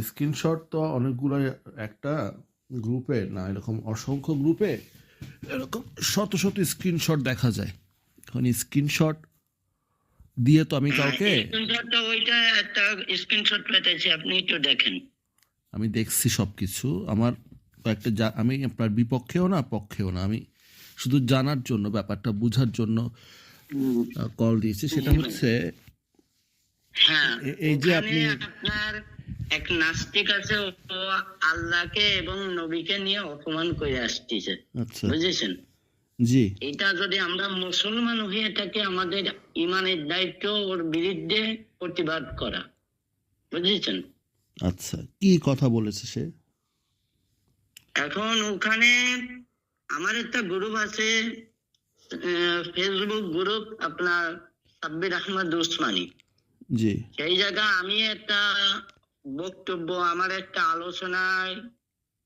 Screenshot তো অনেকগুলো একটা গ্রুপে না এরকম অসংখ্য গ্রুপে এরকম শত শত স্ক্রিনশট দেখা যায়। এখন স্ক্রিনশট দিয়ে তো আমি কাউকে স্ক্রিনশটটা ওইটা একটা স্ক্রিনশট পেতেছি আপনি একটু দেখেন। আমি দেখছি সব কিছু আমার কয়েকটা জা- আমি আপনার বিপক্ষেও না পক্ষেও না। আমি শুধু জানার জন্য ব্যাপারটা বোঝার জন্য কল দিয়েছি। সেটা হচ্ছে হ্যাঁ এই যে আপনি- আপনার এক নাস্তিক আছে ও আল্লাহকে এবং নবীকে নিয়ে অপমান করে আসতেছে। আচ্ছা। বুঝেছেন? জি। এটা যদি আমরা মুসলমান হয়ে থাকি আমাদের ইমানের দায়িত্ব ওর বিরুদ্ধে প্রতিবাদ করা। বুঝেছেন? আচ্ছা কি কথা বলেছে সে? এখন ওখানে আমার একটা গ্রুপ আছে ফেসবুক গ্রুপ আপনার সাব্বির আহমদ উসমানী। জি। সেই জায়গা আমি একটা বক্তব্য আমার একটা আলোচনায়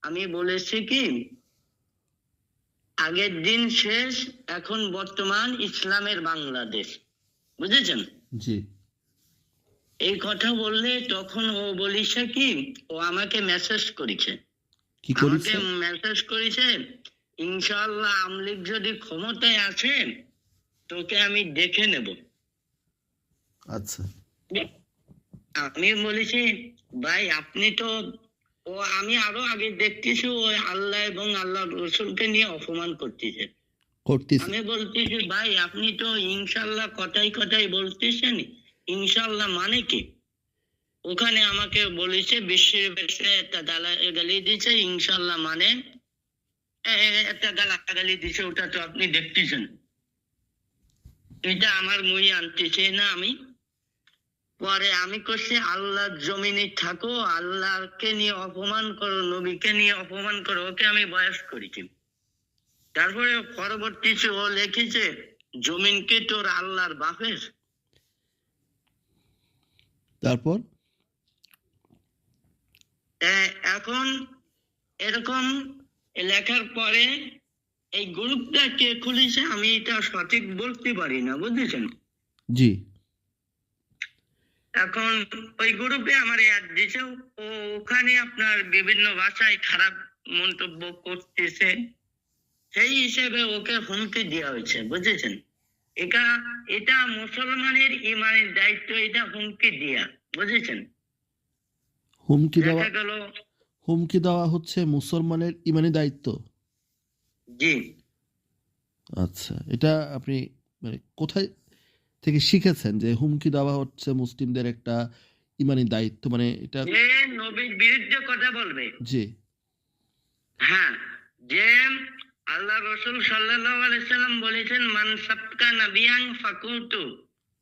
আমি বলেছি কি আগের দিন শেষ এখন বর্তমান ইসলামের বাংলাদেশ। বুঝেছেন? জি। এই কথা বললে তখন ও বলিছে কি ও আমাকে মেসেজ করেছে। কি করেছে? মেসেজ করেছে ইনশাআল্লাহ আমলিক যদি ক্ষমতায় আছে তোকে আমি দেখে নেব। আচ্ছা। আমি বলেছি ভাই আপনি তো ও আমি আরও আগে দেখতেছি ও আল্লাহ এবং আল্লাহ রসুলকে নিয়ে অপমান করতেছে। আমি বলতেছি ভাই আপনি তো ইনশাল্লাহ কথাই কথাই বলতেছেন ইনশাল্লাহ মানে কি? ওখানে আমাকে বলেছে বিশ্বের বেশে একটা গালা গালি দিছে ইনশাল্লাহ মানে? একটা গালা গালি দিছে ওটা তো আপনি দেখতেছেন। এটা আমার মুই আনতেছে না আমি। পরে আমি করছি আল্লাহর জমিনে থাকো আল্লাহকে নিয়ে অপমান করো নবীকে নিয়ে অপমান করো ওকে আমি বয়স করেছি তারপরে পরবর্তীতে ও লিখেছে জমিনকে তোর আল্লাহর বাপের? তারপর? এখন এরকম লেখার পরে এই গ্রুপটা কে খুলেছে আমি এটা সঠিক বলতে পারি না বুঝেছেন? জি। এখন ওই গ্রুপে আমার অ্যাড দিছে ওখানে আপনার বিভিন্ন ভাষায় খারাপ মন্তব্য করতেছে। সেই হিসেবে ওকে হুমকি দেওয়া হয়েছে বুঝেছেন? এটা এটা মুসলমানের ইমানের দায়িত্ব এটা হুমকি দেয়া বুঝেছেন? হুমকি দেওয়া গেল হুমকি দেওয়া হচ্ছে মুসলমানের ইমানি দায়িত্ব। জি। আচ্ছা এটা আপনি মানে কোথায় থেকে শিখেছেন যে হুমকি দেওয়া হচ্ছে মুসলিমদের একটা ইমানি দায়িত্ব মানে এটা নবীর বিরুদ্ধে কথা বলবে। জি। হ্যাঁ যে আল্লাহ রসুল সাল্লাল্লাহু আলাইহি সাল্লাম বলেছেন মান সাবকা নাবিয়ান ফাকুতু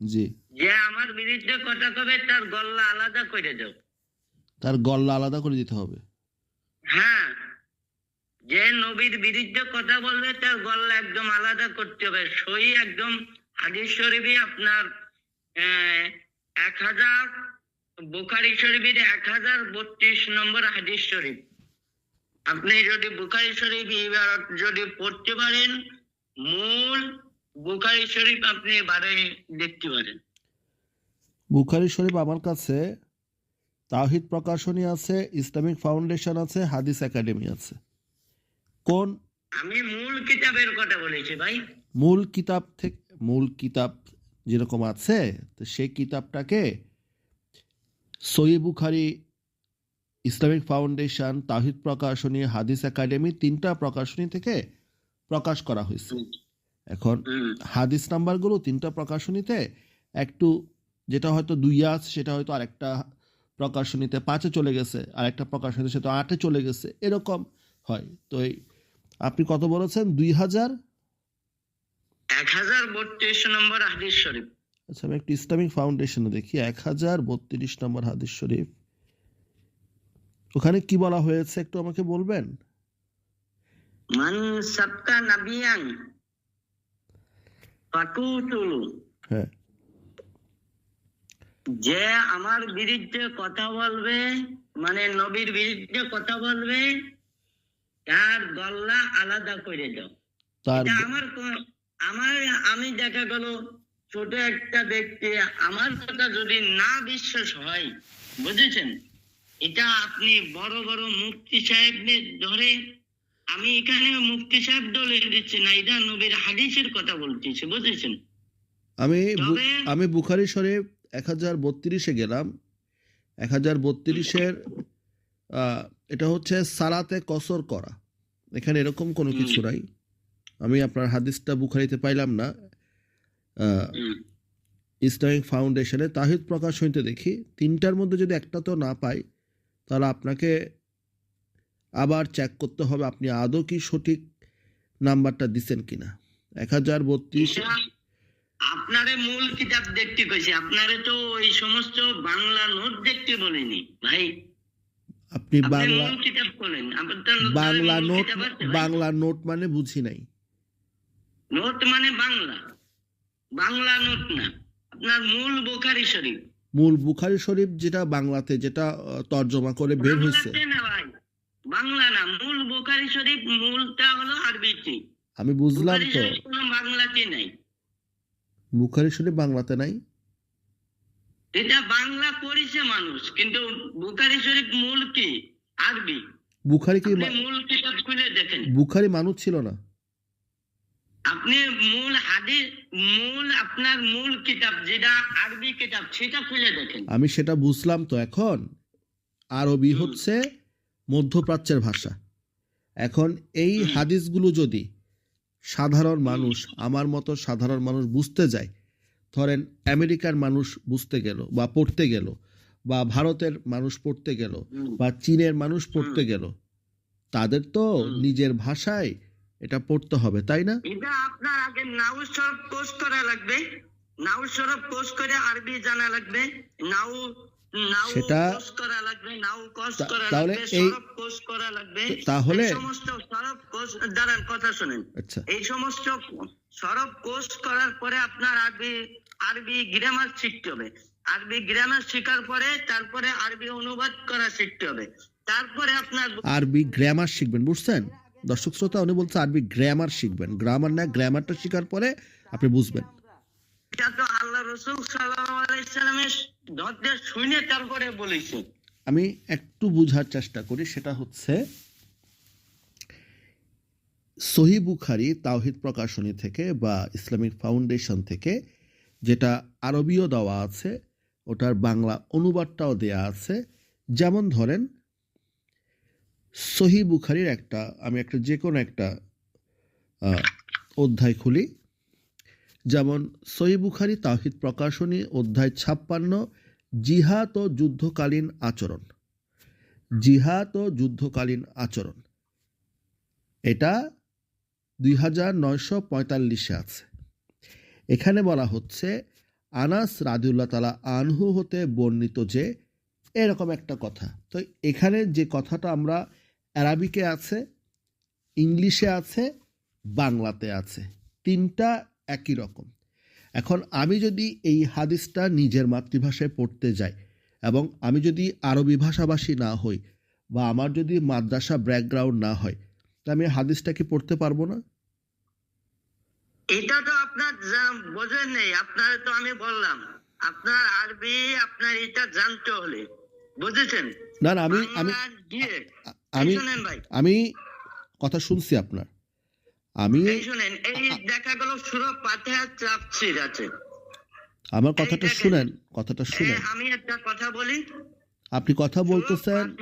জি। যে আমার বিরুদ্ধে কথা কবে তার গল্লা আলাদা করে দাও। তার গল্লা আলাদা করে দিতে হবে। হ্যাঁ যে নবীর বিরুদ্ধে কথা বলবে তার গল্লা একদম আলাদা করতে হবে। সই একদম হাদিস শরীফে আপনার এক হাজার বুখারি শরীফের এক হাজার বত্রিশ নম্বর হাদিস শরীফ। আপনি যদি বুখারি শরীফ এবার যদি পড়তে পারেন মূল বুখারি শরীফ আপনি এবারে দেখতে পারেন। বুখারি শরীফ আমার কাছে তাহিদ প্রকাশনী আছে ইসলামিক ফাউন্ডেশন আছে হাদিস একাডেমি আছে। কোন? আমি মূল কিতাবের কথা বলেছি ভাই। মূল কিতাব থেকে মূল কিতাব যেরকম আছে তো সেই কিতাবটাকে সহি বুখারি ইসলামিক ফাউন্ডেশন তাহিদ প্রকাশনী হাদিস একাডেমি তিনটা প্রকাশনী থেকে প্রকাশ করা হয়েছে। এখন হাদিস নাম্বারগুলো তিনটা প্রকাশনীতে একটু যেটা হয়তো দুই আছে সেটা হয়তো আরেকটা প্রকাশনীতে পাঁচে চলে গেছে আরেকটা প্রকাশনীতে সেটা আটে চলে গেছে এরকম হয়। তো এই আপনি কত বলেছেন? দুই হাজার এক হাজার বত্রিশ নম্বর হাদিস শরীফ। আচ্ছা আমি একটু ইসলামিক ফাউন্ডেশনে দেখি। এক হাজার বত্রিশ নম্বর হাদিস শরীফ। ওখানে কি বলা হয়েছে একটু আমাকে বলবেন? মান সাবকা নাবিয়ান ফাকুতুলু হ্যাঁ। যে আমার বিরুদ্ধে কথা বলবে মানে নবীর বিরুদ্ধে কথা বলবে তার গল্লা আলাদা করে দাও। তার আমার আমার আমি দেখা গেল ছোট একটা ব্যক্তি আমার কথা যদি না বিশ্বাস হয় বুঝেছেন? এটা আপনি বড় বড় মুফতি সাহেবদের ধরে আমি এখানে মুফতি সাহেব দলিল দিচ্ছি না এটা নবীর হাদিসের কথা বলতেছি বুঝেছেন? আমি আমি বুখারি শরীফ এক হাজার বত্রিশে গেলাম। এক হাজার বত্রিশের এটা হচ্ছে সালাতে কসর করা। এখানে এরকম কোনো কিছু নাই। আমি আপনার হাদিসটা বুখারিতে পাইলাম না। ইসলামিক ফাউন্ডেশনে তাহিদ প্রকাশ হইতে দেখি তিনটার মধ্যে যদি একটা তো না পাই তাহলে আপনাকে আবার চেক করতে হবে আপনি আদৌ কি সঠিক নাম্বারটা দিচ্ছেন কিনা। এক হাজার বত্রিশ আপনারে মূল কিতাব দেখতে কইছি আপনারে তো ওই সমস্ত বাংলা নোট দেখতে বলিনি ভাই। আপনি বাংলা বাংলা নোট বাংলা নোট মানে বুঝি নাই। নোট মানে বাংলা। বাংলা নোট না। আপনার মূল বোখারি শরীফ। মূল বুখারি শরীফ যেটা বাংলাতে যেটা তর্জমা করে বের হয়েছে। বাংলা না মূল বোখারি শরীফ মূলটা হলো আরবিতে আমি বুঝলাম তো। বাংলাতে নাই। বুখারি শরীফ বাংলাতে নাই? এটা বাংলা করেছে মানুষ কিন্তু বুখারি শরীফ মূল কি? আরবি। বুখারি কি মূল কিতাব খুলে দেখেন। বুখারি মানুষ ছিল না। আপনি মূল হাদিস মূল আপনার মূল কিতাব যেটা আরবি কিতাব সেটা খুলে দেখেন। আমি সেটা বুঝলাম তো এখন। আরবি হচ্ছে মধ্যপ্রাচ্যের ভাষা। এখন এই হাদিসগুলো যদি সাধারণ মানুষ আমার মতো সাধারণ মানুষ বুঝতে যায় ধরেন আমেরিকার মানুষ বুঝতে গেল বা পড়তে গেল বা ভারতের মানুষ পড়তে গেল বা চীনের মানুষ পড়তে গেল তাদের তো নিজের ভাষায় এটা পড়তে হবে তাই না? এটা আপনার আগে নাউ সরফ কোর্স করা লাগবে। নাউ সরফ কোর্স করে আরবি জানা লাগবে। নাউ সেটা- তাহলে এই- তাহলে- দাঁড়ান কথা শুনেন। আচ্ছা। এই সমস্ত সরব কোর্স করার পরে আপনার আরবি আরবি গ্রামার শিখতে হবে। আরবি গ্রামার শেখার পরে তারপরে আরবি অনুবাদ করা শিখতে হবে। তারপরে আপনার আরবি গ্রামার শিখবেন বুঝছেন? দর্শক শ্রোতা উনি বলছে আরবি গ্রামার শিখবেন। গ্রামার না গ্রামারটা শেখার পরে আপনি বুঝবেন। এটা তো আল্লাহ রসুল সাল্লামের শুনে তারপরে বলেছে। আমি একটু বুঝার চেষ্টা করি সেটা হচ্ছে সহি বুখারি তাওহিদ প্রকাশনী থেকে বা ইসলামিক ফাউন্ডেশন থেকে যেটা আরবীয় দেওয়া আছে ওটার বাংলা অনুবাদটাও দেয়া আছে। যেমন ধরেন সহি বুখারির একটা, আমি একটা যে কোনো একটা অধ্যায় খুলি। যেমন, সহি বুখারি তাওহিদ প্রকাশনী অধ্যায় ছাপ্পান্ন, জিহাদ ও যুদ্ধকালীন আচরণ। জিহাদ ও যুদ্ধকালীন আচরণ। এটা দুই হাজার নয়শো পঁয়তাল্লিশে আছে। এখানে বলা হচ্ছে, আনাস রাদিউল্লাহ তালা আনহু হতে বর্ণিত যে, এরকম একটা কথা। তো এখানে যে কথাটা আমরা অ্যারাবিকে আছে ইংলিশে আছে বাংলাতে আছে। তিনটা একই রকম। এখন আমি যদি এই হাদিসটা নিজের মাতৃভাষায় পড়তে যাই এবং আমি যদি আরবি ভাষাভাষী না হই বা আমার যদি মাদ্রাসা ব্যাকগ্রাউন্ড না হয় তা আমি হাদিসটা কি পড়তে পারব না? এটা তো আপনার বোঝেন নেই আপনার তো আমি বললাম। আপনার আরবি আপনার এটা জানতে হলে। বুঝেছেন? না না আমি আমি আমি শুনেন ভাই। আমি কথা শুনছি আপনার। আমি এই শুনেন এই দেখা গেল সুরো পাথেয়া চাপসির আছে। আমার কথাটা শুনেন কথাটা শুনেন। হ্যাঁ, আমি একটা কথা বলি। আপনি কথা বলতেছেন।